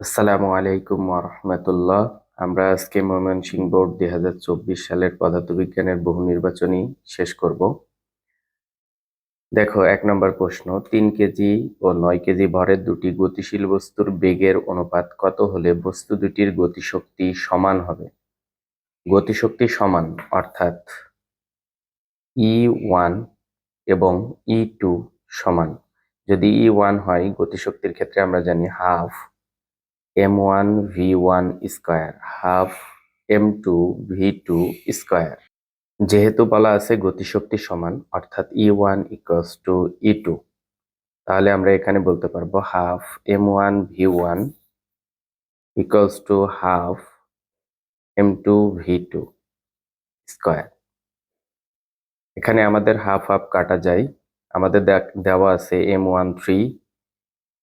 আসসালামু আলাইকুম রহমতুল্লাহ আমরা আজকে ময়মনসিংহ বোর্ড দুই হাজার চব্বিশ সালের পদার্থবিজ্ঞানের বহু নির্বাচনী শেষ করব। দেখো, এক নম্বর প্রশ্ন, তিন কেজি ও নয় কেজি ভরের দুটি গতিশীল বস্তুর বেগের অনুপাত কত হলে বস্তু দুটির গতিশক্তি সমান হবে? গতিশক্তি সমান, অর্থাৎ ই ওয়ান এবং ই টু সমান। যদি ই ওয়ান হয়, গতিশক্তির ক্ষেত্রে আমরা জানি half M one V one square half M two V two square যেহেতু বলা আছে গতিশক্তি সমান, অর্থাৎ E one equals to E two তাহলে আমরা এখানে বলতে পারব half M one V one equals to half M two V two square এখানে আমাদের হাফ হাফ কাটা যায়। আমাদের দেওয়া আছে এম ওয়ান থ্রি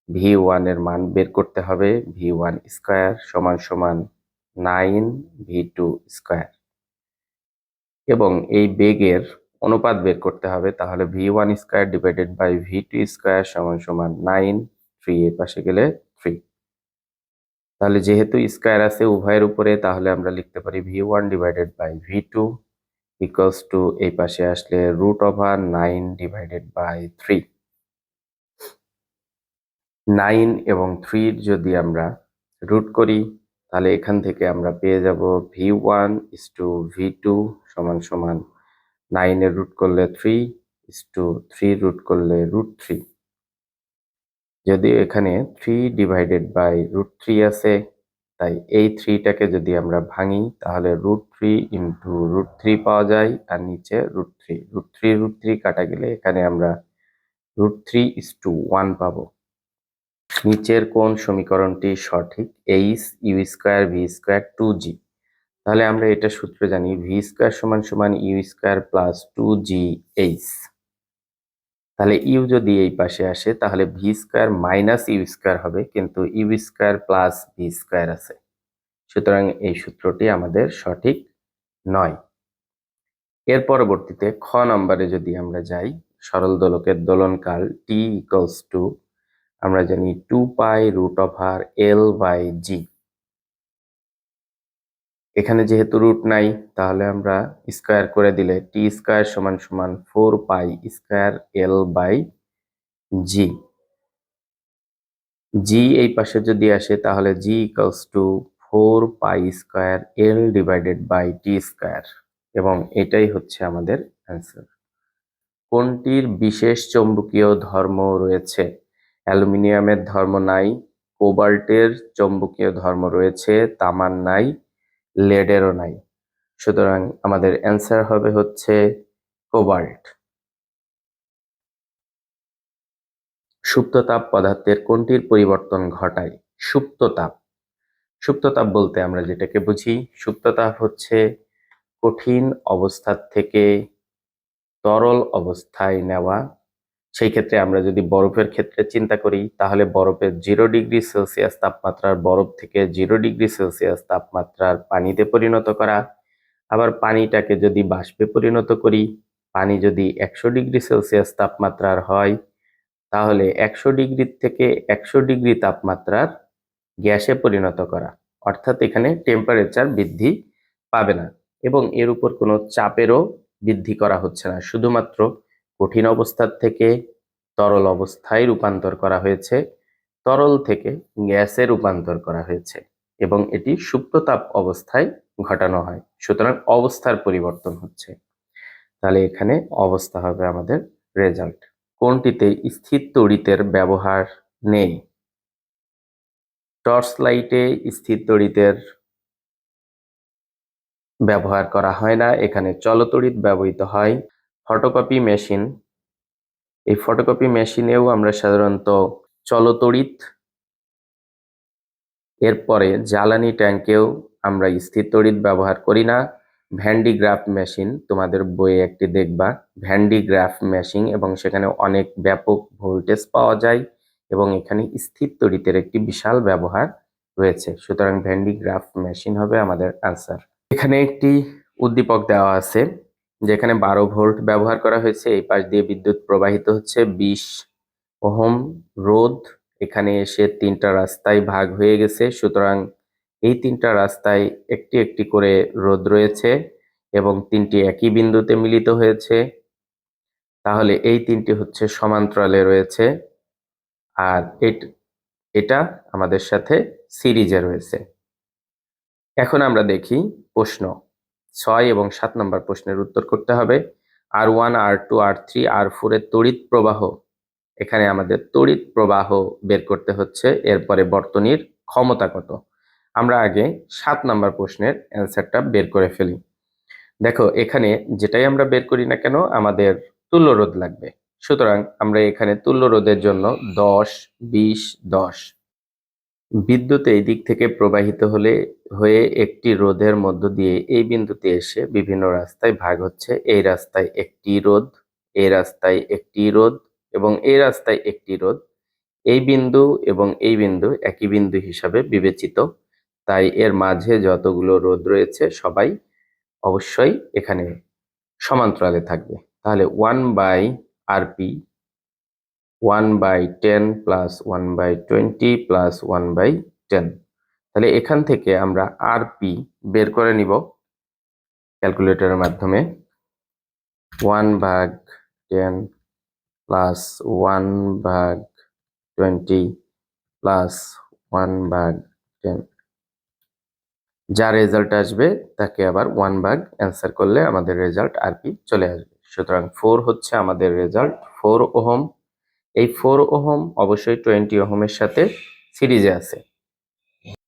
ভি ওয়ানের মান বের করতে হবে ভি ওয়ান স্কোয়ার সমান সমান নাইন ভি টু স্কোয়ার এবং এই বেগের অনুপাত বের করতে হবে, তাহলে V one square divided by V two square সমান সমান নাইন থ্রি এর পাশে গেলে থ্রি তাহলে যেহেতু স্কোয়ার আছে উভয়ের উপরে, তাহলে আমরা লিখতে পারি V one divided by V two equals to এই পাশে আসলে root over nine divided by three nine এবং থ্রির যদি আমরা রুট করি, তাহলে এখান থেকে আমরা পেয়ে যাব V one is to V two সমান সমান নাইনের রুট করলে three, is to three root করলে রুট থ্রি। যদিও এখানে three divided by root three আছে, তাই এই থ্রিটাকে যদি আমরা ভাঙি, তাহলে root three into root three পাওয়া যায়, আর নিচে root three. Root three root three কাটা গেলে এখানে আমরা root three is to one পাবো। নিচের কোন সমীকরণটি সঠিক H U square V square two G তাহলে আমরা এটা সূত্র জানি ভি স্কোয়ার সমান সমান U square plus two G H তাহলে ইউ যদি এই পাশে আসে, তাহলে V square minus U square হবে, কিন্তু U square plus V square আছে। সুতরাং এই সূত্রটি আমাদের সঠিক নয়। এর পরবর্তীতে খ নম্বরে যদি আমরা যাই, সরল দোলকের দোলনকাল টি ইকলস টু আমরা জানি two pi root over L by G. এখানে যেহেতু রুট নাই, তাহলে আমরা স্কোয়ার করে দিলে টি স্কোয়ার সমান সমান four pi square L by G. G এই পাশে যদি আসে, তাহলে G equals to four pi square L divided by T square. এবং এটাই হচ্ছে আমাদের অ্যান্সার। কোনটির বিশেষ চৌম্বকীয় ধর্ম রয়েছে? অ্যালুমিনিয়ামের ধর্ম নাই, কোবাল্টের চৌম্বকীয় ধর্ম রয়েছে, তামার নাই, লেডেরও নাই। সুতরাং আমাদের অ্যান্সার হবে হচ্ছে কোবাল্ট। সুপ্ততাপ পদার্থের কোনটির পরিবর্তন ঘটায়? সুপ্ততাপ সুপ্ততাপ বলতে আমরা যেটাকে বুঝি সুপ্ততাপ হচ্ছে কঠিন অবস্থার থেকে তরল অবস্থায় নেওয়া সেই ক্ষেত্রে আমরা যদি বরফের ক্ষেত্রে চিন্তা করি, তাহলে বরফের জিরো ডিগ্রি সেলসিয়াস তাপমাত্রার বরফ থেকে জিরো ডিগ্রি সেলসিয়াস তাপমাত্রার পানিতে পরিণত করা। আবার পানিটাকে যদি বাষ্পে পরিণত করি, পানি যদি একশো ডিগ্রি সেলসিয়াস তাপমাত্রার হয়, তাহলে একশো ডিগ্রি থেকে একশো ডিগ্রি তাপমাত্রার গ্যাসে পরিণত করা। অর্থাৎ এখানে টেম্পারেচার বৃদ্ধি পাবে না এবং এর উপর কোনো চাপেরও বৃদ্ধি করা হচ্ছে না। শুধুমাত্র কঠিন অবস্থার থেকে তরল অবস্থায় রূপান্তর করা হয়েছে। তরল থেকে গ্যাসে রূপান্তর করা হয়েছে এবং এটি সুপ্ততাপ অবস্থায় ঘটানো হয়। সুতরাং অবস্থার পরিবর্তন হচ্ছে। তাহলে এখানে অবস্থা হবে আমাদের রেজাল্ট কোনটিতে স্থির তড়িতের ব্যবহার নেই? টর্চ লাইটে স্থির তড়িতের ব্যবহার করা হয় না। এখানে চলতড়িৎ ব্যবহৃত হয়। ফটোকপি মেশিন এই ফটোকপি মেশিনেও আমরা সাধারণত চলতড়িৎ, এরপরে জ্বালানি ট্যাঙ্কেও আমরা স্থির তড়িৎ ব্যবহার করি না। ভ্যান্ডিগ্রাফ মেশিন তোমাদের বইয়ে একটি দেখবা। ভ্যান্ডিগ্রাফ মেশিন এবং সেখানে অনেক ব্যাপক ভোল্টেজ পাওয়া যায় এবং এখানে স্থির তড়িতের একটি বিশাল ব্যবহার রয়েছে। সুতরাং ভ্যান্ডিগ্রাফ মেশিন হবে আমাদের আনসার এখানে একটি উদ্দীপক দেওয়া আছে। যেখানে বারো ভোল্ট ব্যবহার করা হয়েছে, এই পাশ দিয়ে বিদ্যুৎ প্রবাহিত হচ্ছে, বিশ ওহম রোধ। এখানে এসে তিনটা রাস্তায় ভাগ হয়ে গেছে, সুতরাং এই তিনটা রাস্তায় একটি একটি করে রোদ রয়েছে এবং তিনটি একই বিন্দুতে মিলিত হয়েছে। তাহলে এই তিনটি হচ্ছে সমান্তরালে রয়েছে, আর এটা আমাদের সাথে সিরিজে রয়েছে। এখন আমরা দেখি প্রশ্ন। ছয় এবং সাত নম্বর প্রশ্নের উত্তর করতে হবে। R one R two R three R four এর তড়িৎ প্রবাহ। এখানে আমাদের তড়িৎ প্রবাহ বের করতে হচ্ছে, এরপরে বর্তনীর ক্ষমতা কত? আমরা আগে সাত নম্বর প্রশ্নের অ্যান্সারটা বের করে ফেলি। দেখো, এখানে যেটাই আমরা বের করি না কেন, আমাদের তুল্য রোধ লাগবে। সুতরাং আমরা এখানে তুল্য রোধের জন্য দশ, বিশ, দশ বিদ্যুৎ এই দিক থেকে প্রবাহিত হলে, হয়ে একটি রোধের মধ্য দিয়ে এই বিন্দুতে এসে বিভিন্ন রাস্তায় ভাগ হচ্ছে। এই রাস্তায় একটি রোধ, এই রাস্তায় একটি রোধ এবং এই রাস্তায় একটি রোধ। এই বিন্দু এবং এই বিন্দু একই বিন্দু হিসাবে বিবেচিত। তাই এর মাঝে যতগুলো রোদ রয়েছে, সবাই অবশ্যই এখানে সমান্তরালে থাকবে। তাহলে one by RP one by ten plus one by twenty plus one by ten তাহলে এখান থেকে আমরা আরপি বের করে নিব ক্যালকুলেটরের মাধ্যমে। ওয়ান ভাগ টেন প্লাস ওয়ান ভাগ টোয়েন্টি প্লাস ওয়ান ভাগ টেন যা রেজাল্ট আসবে তাকে আবার ওয়ান ভাগ অ্যান্সার করলে আমাদের রেজাল্ট আরপি চলে আসবে। সুতরাং ফোর হচ্ছে আমাদের রেজাল্ট ফোর ওহম। এই ফোর ওহম অবশ্যই টোয়েন্টি ওহমের সাথে সিরিজে আছে।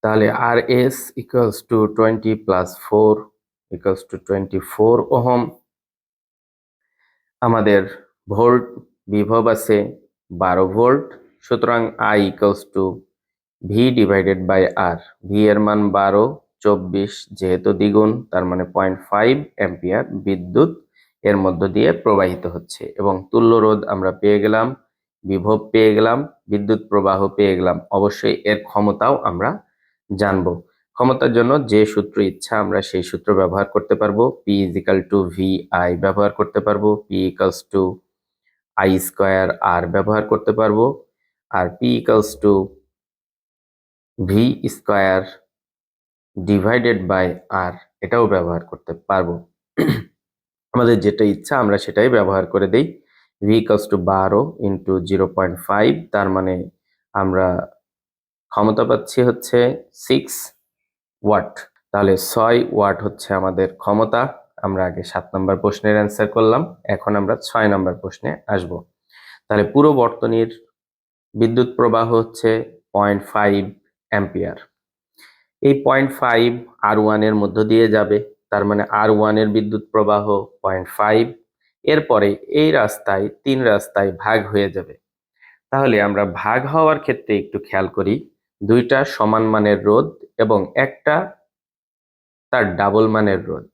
তাহলে R S equals to twenty plus four equals to twenty four ohm. আমাদের ভোল্ট বিভব আছে বারো ভোল্ট সুতরাং I equals to V divided by R V এর মান বারো, চব্বিশ যেহেতু দ্বিগুণ, তার মানে পয়েন্ট ফাইভ অ্যাম্পিয়ার বিদ্যুৎ এর মধ্য দিয়ে প্রবাহিত হচ্ছে। এবং তুল্য রোধ আমরা পেয়ে গেলাম বিভব পেয়ে গেলাম, বিদ্যুৎ প্রবাহ পেয়ে গেলাম। অবশ্যই এর ক্ষমতাও আমরা জানব। ক্ষমতার জন্য যে সূত্র ইচ্ছা আমরা সেই সূত্র ব্যবহার করতে পারব। P is equal to V I ব্যবহার করতে পারব। P equals to I square R ব্যবহার করতে পারব। আর P equals to V square divided by R এটাও ব্যবহার করতে পারব। আমাদের যেটা ইচ্ছা আমরা সেটাই ব্যবহার করে দেই। ইকালস টু বারো ইন্টু জিরো পয়েন্ট ফাইভ তার মানে আমরা ক্ষমতা পাচ্ছি হচ্ছে সিক্স ওয়াট তাহলে ছয় ওয়াট হচ্ছে আমাদের ক্ষমতা। আমরা আগে সাত নম্বর প্রশ্নের অ্যান্সার করলাম, এখন আমরা ছয় নম্বর প্রশ্নে আসব। তাহলে পুরো বর্তনীর বিদ্যুৎ প্রবাহ হচ্ছে পয়েন্ট ফাইভ অ্যাম্পিয়ার এই পয়েন্ট ফাইভ আর ওয়ানের মধ্য দিয়ে যাবে, তার মানে আর ওয়ানের বিদ্যুৎ প্রবাহ পয়েন্ট ফাইভ এরপরে এই রাস্তায়, তিন রাস্তায় ভাগ হয়ে যাবে। তাহলে আমরা ভাগ হওয়ার ক্ষেত্রে একটু খেয়াল করি, দুইটা সমান মানের রোদ এবং একটা তার ডাবল মানের রোদ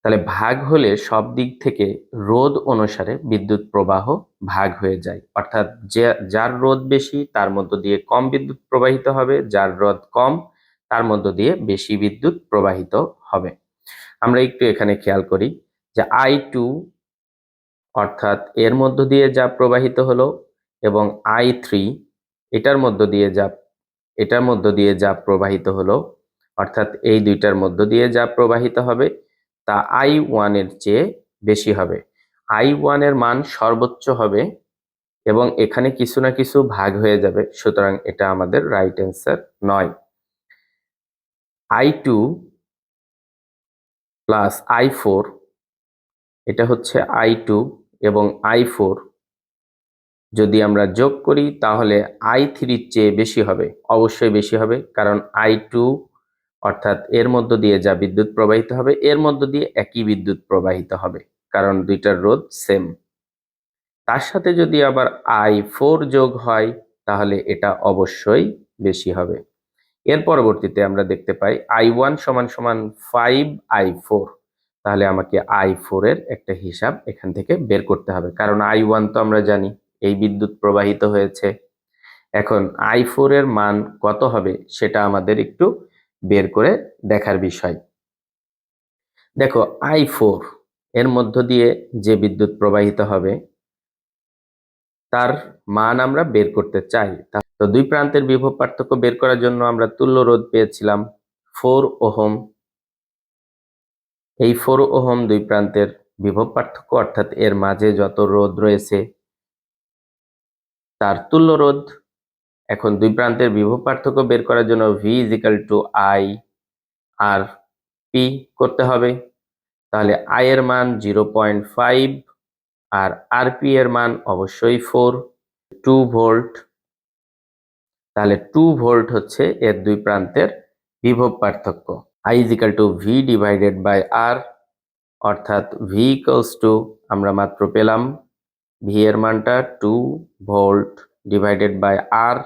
তাহলে ভাগ হলে সব দিক থেকে রোদ অনুসারে বিদ্যুৎ প্রবাহ ভাগ হয়ে যায়। অর্থাৎ যে, যার রোদ বেশি, তার মধ্য দিয়ে কম বিদ্যুৎ প্রবাহিত হবে, যার রোদ কম, তার মধ্য দিয়ে বেশি বিদ্যুৎ প্রবাহিত হবে। আমরা একটু এখানে খেয়াল করি যে আই টু অর্থাৎ এর মধ্য দিয়ে যা প্রবাহিত হলো এবং আই থ্রি এটার মধ্য দিয়ে যা, এটার মধ্য দিয়ে যা প্রবাহিত হলো, অর্থাৎ এই দুইটার মধ্য দিয়ে যা প্রবাহিত হবে, তা আই ওয়ানের চেয়ে বেশি হবে। আই ওয়ানের মান সর্বোচ্চ হবে এবং এখানে কিছু না কিছু ভাগ হয়ে যাবে, সুতরাং এটা আমাদের রাইট অ্যান্সার নয়। I two plus I four এটা হচ্ছে আই টু এবং আই ফোর। যদি আমরা যোগ করি, তাহলে আই থ্রির চেয়ে বেশি হবে, অবশ্যই বেশি হবে, কারণ আই টু অর্থাৎ এর মধ্য দিয়ে যা বিদ্যুৎ প্রবাহিত হবে, এর মধ্য দিয়ে একই বিদ্যুৎ প্রবাহিত হবে, কারণ দুইটার রোধ সেম তার সাথে যদি আবার আই ফোর যোগ হয়, তাহলে এটা অবশ্যই বেশি হবে। এর পরবর্তীতে আমরা দেখতে পাই আই ওয়ান সমান সমান ফাইভ আই ফোর। তাহলে আমাকে আই ফোর এর একটা হিসাব এখান থেকে বের করতে হবে। কারণ আই ওয়ান তো আমরা জানি, এই বিদ্যুৎ প্রবাহিত হয়েছে। এখন আই ফোর এর মান কত হবে সেটা আমাদের একটু বের করে দেখার বিষয়। দেখো, আই ফোর এর মধ্য দিয়ে যে বিদ্যুৎ প্রবাহিত হবে, তার মান আমরা বের করতে চাই। তো দুই প্রান্তের বিভব পার্থক্য বের করার জন্য আমরা তুল্য রোধ পেয়েছিলাম, ফোর ওহম। এই ফোর ওহম দুই প্রান্তের বিভব পার্থক্য অর্থাৎ এর মাঝে যত রোধ রয়েছে, তার তুল্য রোধ, এখন দুই প্রান্তের বিভব পার্থক্য বের করার জন্য V is equal to I R P করতে হবে। তাহলে আই এর মান জিরো পয়েন্ট ফাইভ আর আর পি এর মান অবশ্যই ফোর টু ভোল্ট তাহলে টু ভোল্ট হচ্ছে এর দুই প্রান্তের বিভব পার্থক্য। I is equal to V divided by R অর্থাৎ ভি ইকলস টু আমরা মাত্র পেলাম ভি এর মানটা two volt divided by R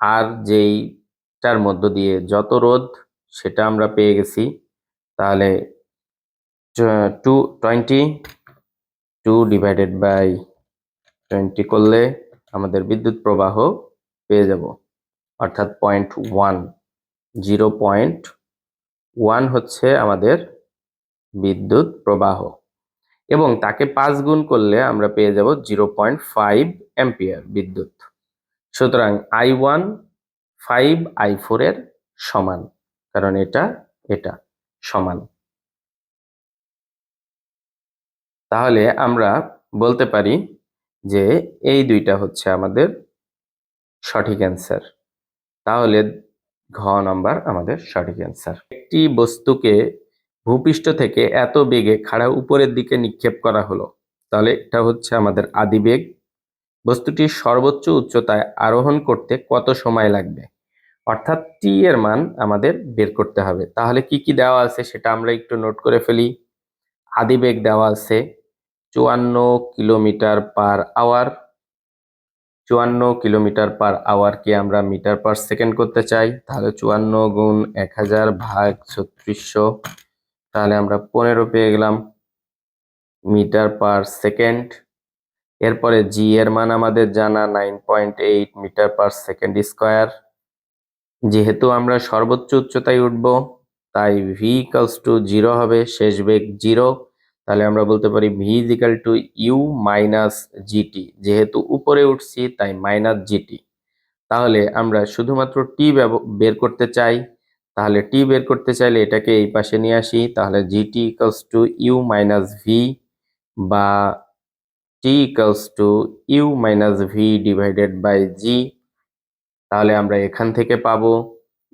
আর যেইটার মধ্য দিয়ে যত রোধ সেটা আমরা পেয়ে গেছি, তাহলে two twenty two divided by twenty করলে আমাদের বিদ্যুৎ প্রবাহ পেয়ে যাব, অর্থাৎ point one zero point one হচ্ছে আমাদের বিদ্যুৎ প্রবাহ। এবং তাকে পাঁচ গুণ করলে আমরা পেয়ে যাব জিরো পয়েন্ট ফাইভ অ্যাম্পিয়ার বিদ্যুৎ। সুতরাং I one five I four এর সমান, কারণ এটা এটা সমান। তাহলে আমরা বলতে পারি যে এই দুইটা হচ্ছে আমাদের সঠিক অ্যান্সার। তাহলে ঘ নাম্বার আমাদের সঠিক অ্যান্সার একটি বস্তুকে ভূপৃষ্ঠ থেকে এত বেগে খাড়া উপরের দিকে নিক্ষেপ করা হলো, তাহলে এটা হচ্ছে আমাদের আদিবেগ বস্তুটির সর্বোচ্চ উচ্চতায় আরোহণ করতে কত সময় লাগবে? অর্থাৎ টি এর মান আমাদের বের করতে হবে। তাহলে কি কি দেওয়া আছে সেটা আমরা একটু নোট করে ফেলি। আদিবেগ দেওয়া আছে চুয়ান্ন কিলোমিটার পার আওয়ার চুয়ান্ন কিলোমিটার পার আওয়ারকে আমরা মিটার পার সেকেন্ড করতে চাই, তাহলে চুয়ান্ন গুণ এক হাজার ভাগ ছত্রিশশো, তাহলে আমরা পনেরো পেয়ে গেলাম মিটার পার সেকেন্ড। এরপরে জি এর মান আমাদের জানা, nine point eight metre per second square. যেহেতু আমরা সর্বোচ্চ উচ্চতায় উঠব, তাই ভি ইকালস টু জিরো হবে, শেষ বেগ জিরো। তাহলে আমরা বলতে পারি V is equal to U minus GT যেহেতু উপরে উঠছি, তাই মাইনাস জিটি তাহলে আমরা শুধুমাত্র টি বের করতে চাই। তাহলে টি বের করতে চাইলে এটাকে এই পাশে নিয়ে আসি। তাহলে GT equals to U minus V বা T equals to U minus V divided by G তাহলে আমরা এখান থেকে পাবো।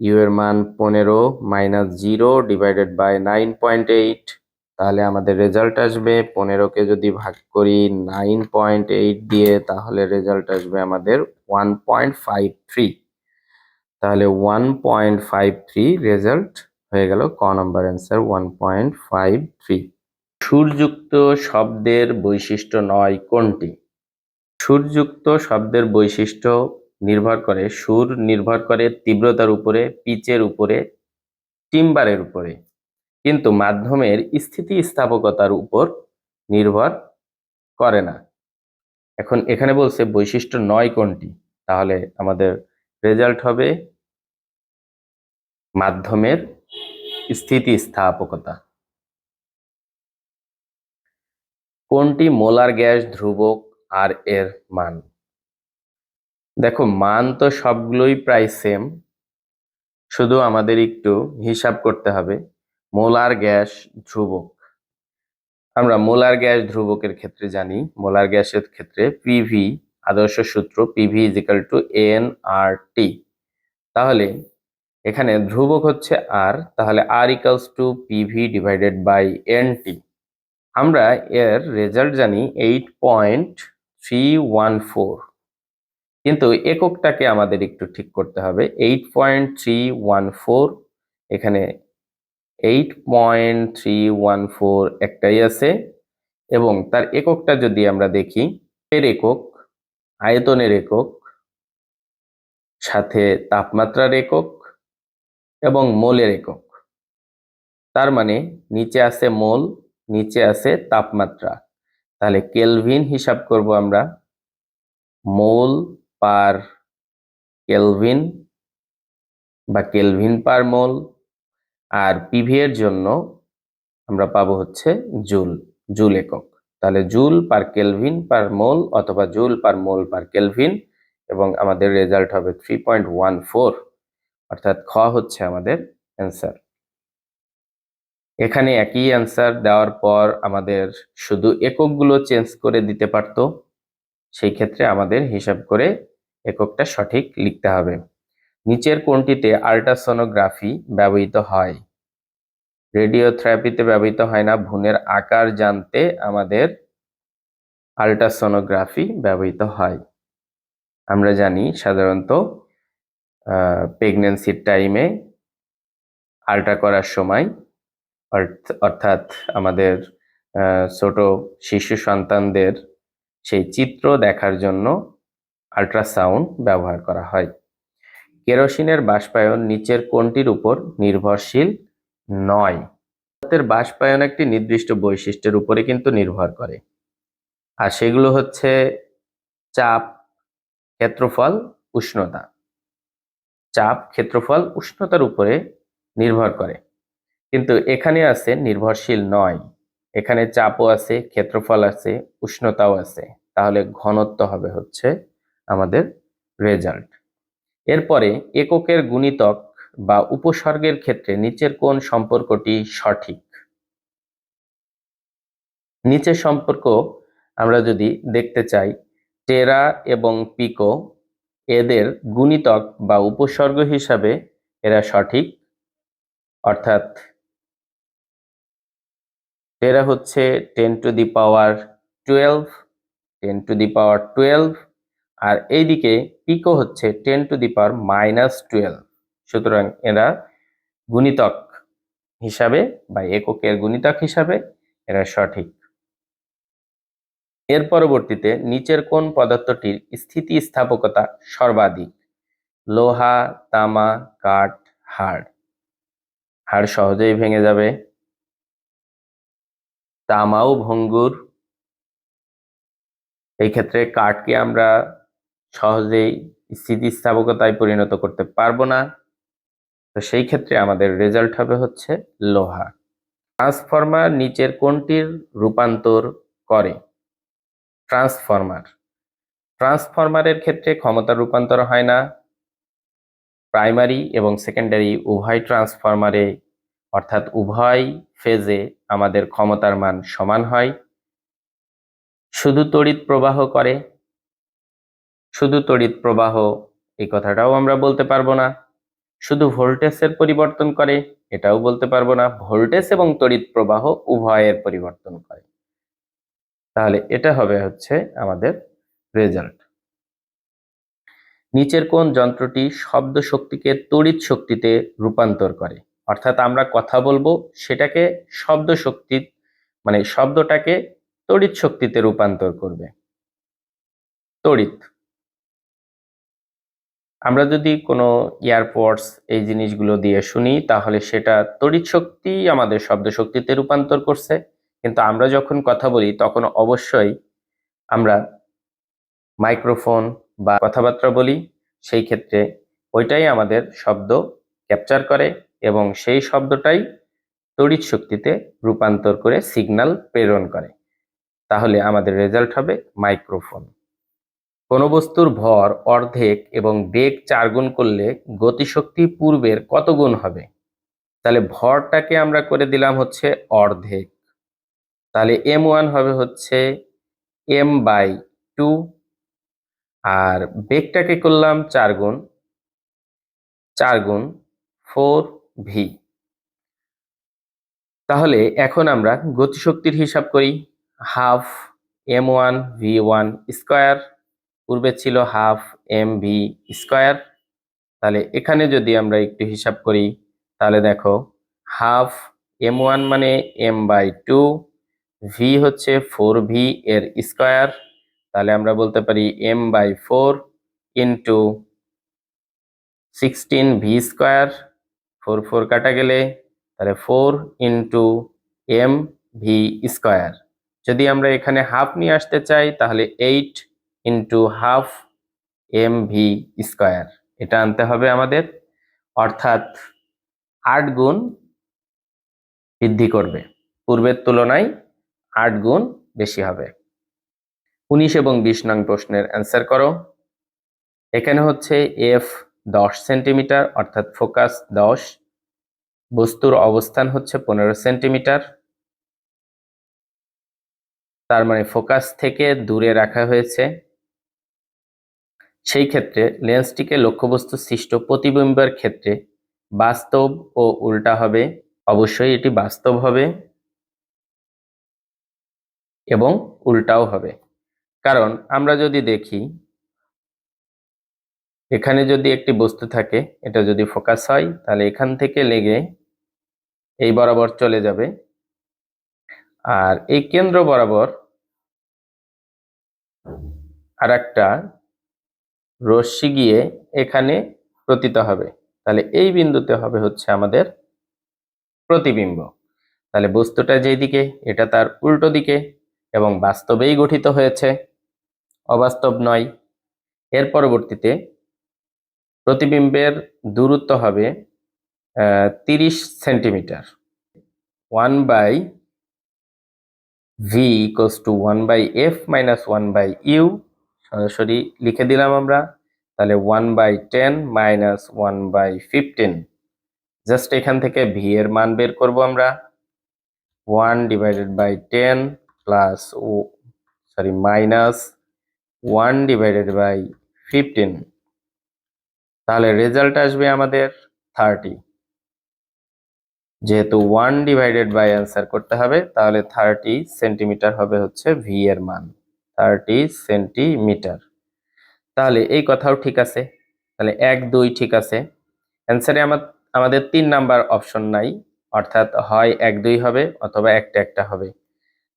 ইউ এর মান পনেরো minus zero divided by nine point eight তাহলে আমাদের রেজাল্ট আসবে পনেরোকে যদি ভাগ করি নাইন পয়েন্ট এইট দিয়ে তাহলে রেজাল্ট আসবে আমাদের ওয়ান পয়েন্ট ফাইভ থ্রি তাহলে one point five three result হয়ে গেল ক নম্বর answer one point five three সুরযুক্ত শব্দের বৈশিষ্ট্য নয় কোনটি? সুরযুক্ত শব্দের বৈশিষ্ট্য নির্ভর করে, সুর নির্ভর করে তীব্রতার উপরে, পিচের উপরে টিম্বারের উপরে। কিন্তু মাধ্যমের স্থিতিস্থাপকতার উপর নির্ভর করে না। এখন এখানে বলছে বৈশিষ্ট্য নয় কোনটি? তাহলে আমাদের রেজাল্ট হবে মাধ্যমের স্থিতিস্থাপকতা। কোনটি মোলার গ্যাস, ধ্রুবক, আর এর মান? দেখো, মান তো সবগুলোই প্রায় সেম শুধু আমাদের একটু হিসাব করতে হবে। মোলার গ্যাস ধ্রুবক। আমরা মোলার গ্যাস ধ্রুবকের ক্ষেত্রে জানি, মোলার গ্যাসের ক্ষেত্রে পিভি আদর্শ সূত্র PV is equal to N R T তাহলে এখানে ধ্রুবক হচ্ছে আর তাহলে R equals to PV divided by N T আমরা এর রেজাল্ট জানি eight point three one four কিন্তু এককটাকে আমাদের একটু ঠিক করতে হবে eight point three one four এখানে eight point three one four একটাই আছে এবং তার এককটা যদি আমরা দেখি, এর একক, আয়তনের একক, সাথে তাপমাত্রার একক এবং মোলের একক। তার মানে নিচে আছে মোল, নিচে আছে তাপমাত্রা। তাহলে কেলভিন হিসাব করব আমরা, মোল পার কেলভিন বা কেলভিন পার মোল আর পিভি এর জন্য আমরা পাবো হচ্ছে জুল জুল একক। তাহলে joule per kelvin per mole অথবা joule per mole per kelvin এবং আমাদের রেজাল্ট হবে থ্রি পয়েন্ট ওয়ান ফোর অর্থাৎ খ হচ্ছে আমাদের অ্যান্সার এখানে একই অ্যান্সার দেওয়ার পর আমাদের শুধু এককগুলো চেঞ্জ করে দিতে পারতো। সেই ক্ষেত্রে আমাদের হিসাব করে এককটা সঠিক লিখতে হবে। নিচের কোনটিতে আল্ট্রাসোনোগ্রাফি ব্যবহৃত হয়। রেডিওথেরাপিতে ব্যবহৃত হয় না, ভ্রূণের আকার জানতে আমাদের আল্ট্রাসোনোগ্রাফি ব্যবহৃত হয়। আমরা জানি সাধারণত প্রেগনেন্সির টাইমে আল্ট্রা করার সময় অর্থাৎ আমাদের ছোট শিশু সন্তানদের সেই চিত্র দেখার জন্য আল্ট্রাসাউন্ড ব্যবহার করা হয়। কেরোসিনের বাষ্পায়ন নিচের কোনটির উপর নির্ভরশীল নয়। বাষ্পায়ন একটি নির্দিষ্ট বৈশিষ্ট্যের উপরে কিন্তু নির্ভর করে। আর সেগুলো হচ্ছে চাপ, ক্ষেত্রফল, উষ্ণতা। চাপ, ক্ষেত্রফল, উষ্ণতার উপরে নির্ভর করে। কিন্তু এখানে আছে নির্ভরশীল নয়। এখানে চাপও আছে, ক্ষেত্রফল আছে, উষ্ণতাও আছে। তাহলে ঘনত্ব হবে হচ্ছে আমাদের রেজাল্ট। এরপরে এককের গুণিতক বা উপসর্গের ক্ষেত্রে নিচের কোন সম্পর্কটি সঠিক। নিচের সম্পর্ক আমরা যদি দেখতে চাই, টেরা এবং পিকো এদের গুণিতক বা উপসর্গ হিসাবে এরা সঠিক। অর্থাৎ টেরা হচ্ছে ten to the power twelve, ten to the power twelve আর এইদিকে পিকো হচ্ছে ten to the power minus twelve সুতরাং এরা গুণিতক হিসাবে বা এককের গুণিতক হিসাবে এরা সঠিক। এর পরবর্তীতে নিচের কোন পদার্থটির স্থিতিস্থাপকতা সর্বাধিক? লোহা, তামা, কাঠ, হাড়। হাড় সহজেই ভেঙে যাবে। তামাও ভঙ্গুর। এই ক্ষেত্রে কাঠকে আমরা সহজেই স্থিতিস্থাপকতায় পরিণত করতে পারব না। তো সেই ক্ষেত্রে আমাদের রেজাল্ট হবে হচ্ছে লোহা। ট্রান্সফরমার নিচের কোনটির রূপান্তর করে? ট্রান্সফরমার ট্রান্সফরমারের ক্ষেত্রে ক্ষমতার রূপান্তর হয় না। প্রাইমারি এবং সেকেন্ডারি উভয় ট্রান্সফরমারে অর্থাৎ উভয় ফেজে আমাদের ক্ষমতার মান সমান হয়। শুধু তড়িৎ প্রবাহ করে শুধু তড়িৎ প্রবাহ, এই কথাটাও আমরা বলতে পারব না। শুধু ভোল্টেজের পরিবর্তন করে, এটাও বলতে পারব না। ভোল্টেজ এবং তড়িৎ প্রবাহ উভয়ের পরিবর্তন করে। তাহলে এটা হবে হচ্ছে আমাদের রেজাল্ট। নিচের কোন যন্ত্রটি শব্দ শক্তিকে তড়িৎ শক্তিতে রূপান্তর করে। অর্থাৎ আমরা কথা বলব সেটাকে শব্দ শক্তি মানে শব্দটাকে তড়িৎ শক্তিতে রূপান্তর করবে। তড়িৎ। আমরা যদি কোনো এয়ারপোর্টস এই জিনিসগুলো দিয়ে শুনি, তাহলে সেটা তড়িৎ শক্তি আমাদের শব্দ শক্তিতে রূপান্তর করছে। কিন্তু আমরা যখন কথা বলি, তখন অবশ্যই আমরা মাইক্রোফোন বা কথাবার্তা বলি। সেই ক্ষেত্রে ওইটাই আমাদের শব্দ ক্যাপচার করে এবং সেই শব্দটাই তড়িৎ শক্তিতে রূপান্তর করে সিগন্যাল প্রেরণ করে। তাহলে আমাদের রেজাল্ট হবে মাইক্রোফোন। কোনো বস্তুর ভর, অর্ধেক এবং বেগ চার গুণ করলে গতিশক্তি পূর্বের কত গুণ হবে? তাহলে ভরটাকে আমরা করে দিলাম হচ্ছে অর্ধেক। তাহলে এম ওয়ান হবে হচ্ছে এম বাই টু আর বেগটাকে করলাম চার গুণ চার গুণ ফোর ভি তাহলে এখন আমরা গতিশক্তির হিসাব করি half M one V one square পূর্বে ছিল হাফ এম ভি স্কোয়ার। তাহলে এখানে যদি আমরা একটু হিসাব করি, তাহলে দেখো, হাফ এম ওয়ান মানে এম বাই টু, ভি হচ্ছে ফোর ভি এর স্কোয়ার। তাহলে আমরা বলতে পারি M by four into sixteen V square. Four four কাটা গেলে, তাহলে four into M V square. যদি আমরা এখানে হাফ নিয়ে আসতে চাই, তাহলে eight into half M V square এটা আনতে হবে আমাদের, অর্থাৎ আট গুণ বৃদ্ধি করবে। পূর্বের তুলনায় আট গুণ বেশি হবে। উনিশ এবং বিশ নং প্রশ্নের অ্যান্সার করো। এখানে হচ্ছে এফ দশ সেন্টিমিটার, অর্থাৎ ফোকাস দশ। বস্তুর অবস্থান হচ্ছে পনেরো সেন্টিমিটার। তার মানে ফোকাস থেকে দূরে রাখা হয়েছে। সেই ক্ষেত্রে লেন্সটিকে লক্ষ্যবস্তু সৃষ্ট প্রতিবিম্বের ক্ষেত্রে বাস্তব ও উল্টা হবে। অবশ্যই এটি বাস্তব হবে এবং উল্টাও হবে। কারণ আমরা যদি দেখি, এখানে যদি একটি বস্তু থাকে, এটা যদি ফোকাস হয়, তাহলে এখান থেকে লেগে এই বরাবর চলে যাবে। আর এই কেন্দ্র বরাবর আর একটা রশ্মি গিয়ে এখানে প্রতীত হবে। তাহলে এই বিন্দুতে হবে হচ্ছে আমাদের প্রতিবিম্ব। তাহলে বস্তুটা যেদিকে, এটা তার উল্টো দিকে এবং বাস্তবেই গঠিত হয়েছে। অবাস্তব নয়। এর পরবর্তীতে প্রতিবিম্বের দূরত্ব হবে তিরিশ centimetre. One by V equals to one by F minus one by U সরাসরি লিখে দিলাম আমরা, তাহলে one by ten minus one by fifteen just এখান থেকে ভি এর মান বের করব আমরা। One divided by ten plus oh sorry minus one divided by fifteen তাহলে রেজাল্ট আসবে আমাদের থার্টি যেহেতু ওয়ান ডিভাইডেড বাই অ্যান্সার করতে হবে, তাহলে থার্টি সেন্টিমিটার হবে হচ্ছে ভি এর মান। Thirty centimetre. তাহলে এই কথাও ঠিক আছে। তাহলে এক, দুই ঠিক আছে। অ্যান্সারে আমাদের তিন নাম্বার অপশন নাই। অর্থাৎ হয় এক, দুই হবে অথবা একটা একটা হবে।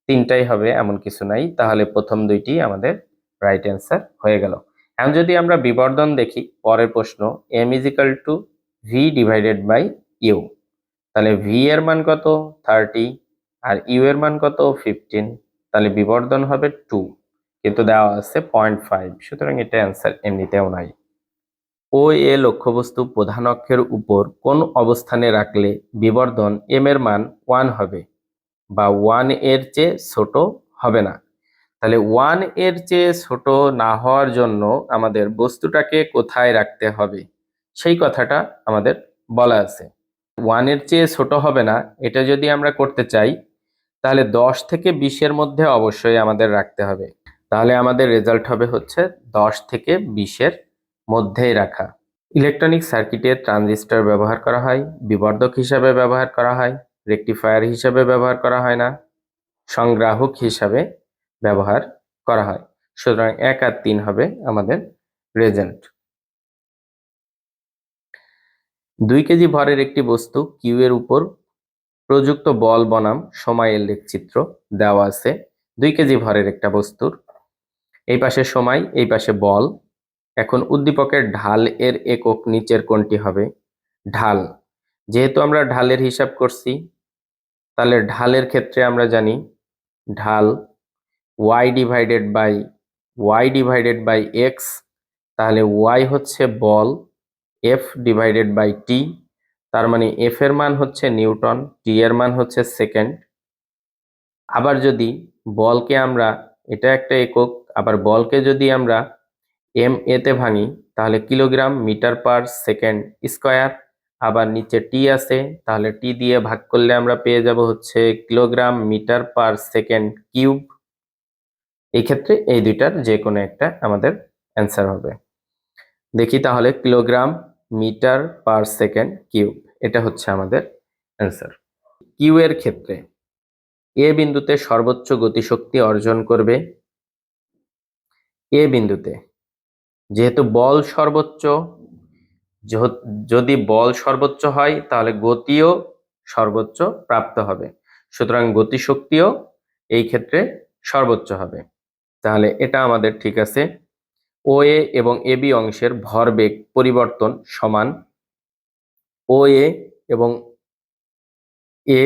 তিনটাই হবে, এমন কিছু নাই। তাহলে প্রথম দুইটি আমাদের রাইট অ্যান্সার হয়ে গেল। এখন যদি আমরা বিবর্ধন দেখি, পরের প্রশ্ন M equal to V divided by U তাহলে ভি এর মান কত? থার্টি আর ইউ এর মান কত? ফিফটিন তাহলে বিবর্ধন হবে টু কিন্তু দেওয়া আছে পয়েন্ট ফাইভ সুতরাং এটা অ্যান্সার এমনিতেও নাই। ও এ লক্ষ্যবস্তু প্রধান অক্ষের উপর কোন অবস্থানে রাখলে বিবর্ধন এম এর মান ওয়ান হবে বা ওয়ানের চেয়ে ছোট হবে না। তাহলে ওয়ানের চেয়ে ছোট না হওয়ার জন্য আমাদের বস্তুটাকে কোথায় রাখতে হবে? সেই কথাটা আমাদের বলা আছে। ওয়ানের চেয়ে ছোট হবে না, এটা যদি আমরা করতে চাই, তাহলে দশ থেকে বিশের মধ্যে অবশ্যই আমাদের রাখতে হবে। তাহলে আমাদের রেজাল্ট হবে হচ্ছে দশ থেকে বিশের মধ্যেই রাখা। ইলেকট্রনিক সার্কিটে ট্রানজিস্টর ব্যবহার করা হয়, বিবর্ধক হিসাবে ব্যবহার করা হয় রেকটিফায়ার হিসাবে ব্যবহার করা হয় না, সংগ্রাহক হিসাবে ব্যবহার করা হয়। সুতরাং এক আর তিন হবে আমাদের রেজাল্ট দুই কেজি ভরের একটি বস্তু কিউ এর উপর প্রযুক্ত বল বনাম সময়ের লেখচিত্র দেওয়া আছে। দুই কেজি ভরের একটা বস্তুর এই পাশে সময়, এই পাশে বল। এখন উদ্দীপকের ঢাল এর একক নিচের কোনটি হবে ঢাল। যেহেতু আমরা ঢালের হিসাব করছি, তাহলে ঢালের ক্ষেত্রে আমরা জানি ঢাল Y divided by Y divided by X তাহলে ওয়াই হচ্ছে বল এফ ডিভাইডেড বাই টি তার মানে এফ এর মান হচ্ছে নিউটন টি এর মান হচ্ছে সেকেন্ড। আবার যদি বলকে আমরা, এটা একটা একক আবার বলকে যদি আমরা এম এতে ভাঙি, তাহলে kilogram metre per second square. আবার নিচে টি আছে, তাহলে টি দিয়ে ভাগ করলে আমরা পেয়ে যাব হচ্ছে kilogram metre per second cube. এই ক্ষেত্রে এই দুইটার যে কোনো একটা আমাদের অ্যান্সার হবে। দেখি তাহলে kilogram metre per second cube, এটা হচ্ছে আমাদের অ্যান্সার। কিউ এর ক্ষেত্রে, এ বিন্দুতে সর্বোচ্চ গতিশক্তি অর্জন করবে এ বিন্দুতে। যেহেতু বল সর্বোচ্চ যদি বল সর্বোচ্চ হয়, তাহলে গতিও সর্বোচ্চ প্রাপ্ত হবে। সুতরাং গতিশক্তিও এই ক্ষেত্রে সর্বোচ্চ হবে। তাহলে এটা আমাদের ঠিক আছে। ও এ এবং এ বি অংশের ভরবেগ পরিবর্তন সমান ও এ এবং এ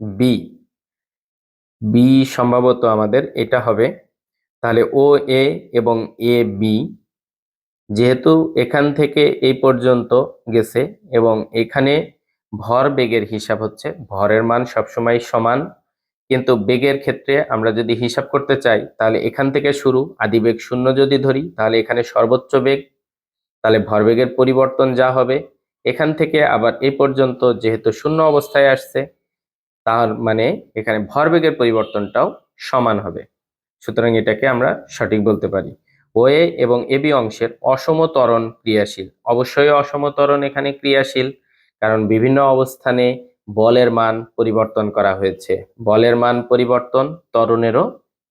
বি। বি সম্ভবত আমাদের এটা হবে তাহলে ও, এ এবং এ, বি যেহেতু এখান থেকে এই পর্যন্ত গেছে এবং এখানে ভর বেগের হিসাব হচ্ছে, ভরের মান সবসময় সমান, কিন্তু বেগের ক্ষেত্রে আমরা যদি হিসাব করতে চাই, তাহলে এখান থেকে শুরু, আদি বেগ শূন্য যদি ধরি, তাহলে এখানে সর্বোচ্চ বেগ, তাহলে ভরবেগের পরিবর্তন যা হবে, এখান থেকে আবার এই পর্যন্ত যেহেতু শূন্য অবস্থায় আসছে, তার মানে এখানে ভরবেগের পরিবর্তনটাও সমান হবে। সুতরাং এটাকে আমরা সঠিক বলতে পারি। ওএ এবং এবি অংশের অসম ত্বরণ ক্রিয়াশীল। অবশ্যই অসম ত্বরণ এখানে ক্রিয়াশীল, কারণ বিভিন্ন অবস্থানে বলের মান পরিবর্তন করা হয়েছে। বলের মান পরিবর্তন তরণেরও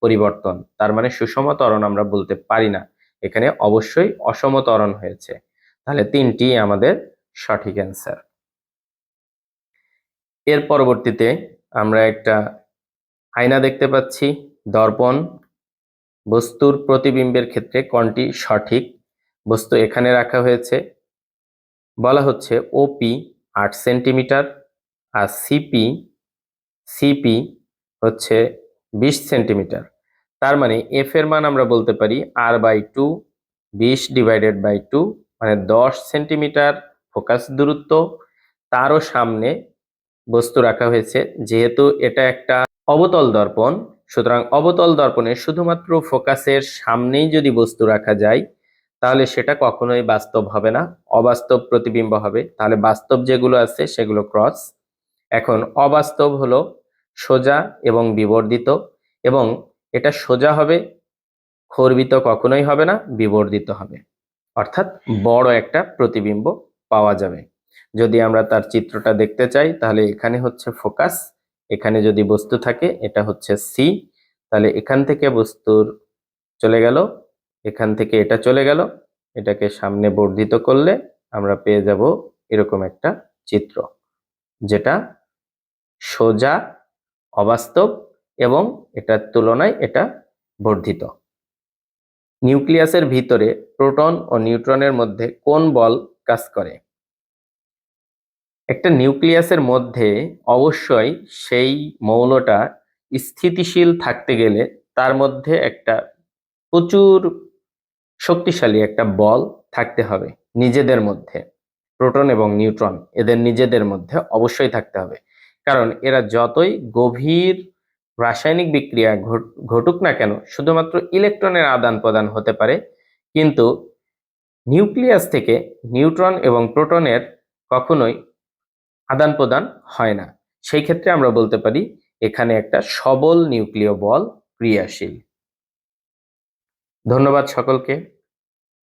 পরিবর্তন। তার মানে সুষম ত্বরণ আমরা বলতে পারি না। এখানে অবশ্যই অসম ত্বরণ হয়েছে। তাহলে তিনটি আমাদের সঠিক অ্যান্সার এর পরবর্তীতে আমরা একটা আয়না দেখতে পাচ্ছি। দর্পণ বস্তুর প্রতিবিম্বের ক্ষেত্রে কোনটি সঠিক? বস্তু এখানে রাখা হয়েছে। বলা হচ্ছে ওপি আট সেন্টিমিটার আর সিপি সিপি হচ্ছে বিশ সেন্টিমিটার। তার মানে এফ এর মান আমরা বলতে পারি আর বাই টু বিশ ডিভাইডেড বাই টু মানে দশ সেন্টিমিটার ফোকাস দূরত্ব। তারও সামনে বস্তু রাখা হয়েছে, যেহেতু এটা একটা অবতল দর্পণ সুতরাং অবতল দর্পণে শুধুমাত্র ফোকাসের সামনেই যদি বস্তু রাখা যায়, তাহলে সেটা কখনোই বাস্তব হবে না, অবাস্তব প্রতিবিম্ব হবে। তাহলে বাস্তব যেগুলো আছে সেগুলো ক্রস। এখন অবাস্তব হলো সোজা এবং বিবর্ধিত, এবং এটা সোজা হবে, খর্বিত কখনোই হবে না, বিবর্ধিত হবে। অর্থাৎ বড় একটা প্রতিবিম্ব পাওয়া যাবে। যদি আমরা তার চিত্রটা দেখতে চাই, তাহলে এখানে হচ্ছে ফোকাস এখানে যদি বস্তু থাকে, এটা হচ্ছে সি তাহলে এখান থেকে বস্তুর চলে গেল, এখান থেকে এটা চলে গেল, এটাকে সামনে বর্ধিত করলে আমরা পেয়ে যাব এরকম একটা চিত্র, যেটা সোজা, অবাস্তব এবং এটার তুলনায় এটা বর্ধিত। নিউক্লিয়াসের ভিতরে প্রোটন ও নিউট্রনের মধ্যে কোন বল কাজ করে? একটা নিউক্লিয়াসের মধ্যে অবশ্যই সেই মৌলটা স্থিতিশীল থাকতে গেলে তার মধ্যে একটা প্রচুর শক্তিশালী একটা বল থাকতে হবে নিজেদের মধ্যে, প্রোটন এবং নিউট্রন এদের নিজেদের মধ্যে অবশ্যই থাকতে হবে। কারণ এরা যতই গভীর রাসায়নিক বিক্রিয়া ঘটুক না কেন, শুধুমাত্র ইলেকট্রনের আদান প্রদান হতে পারে, কিন্তু নিউক্লিয়াস থেকে নিউট্রন এবং প্রোটনের কখনোই আদান প্রদান হয় না। সেই ক্ষেত্রে আমরা বলতে পারি, এখানে একটা সবল নিউক্লিয় বল ক্রিয়াশীল। ধন্যবাদ সকলকে।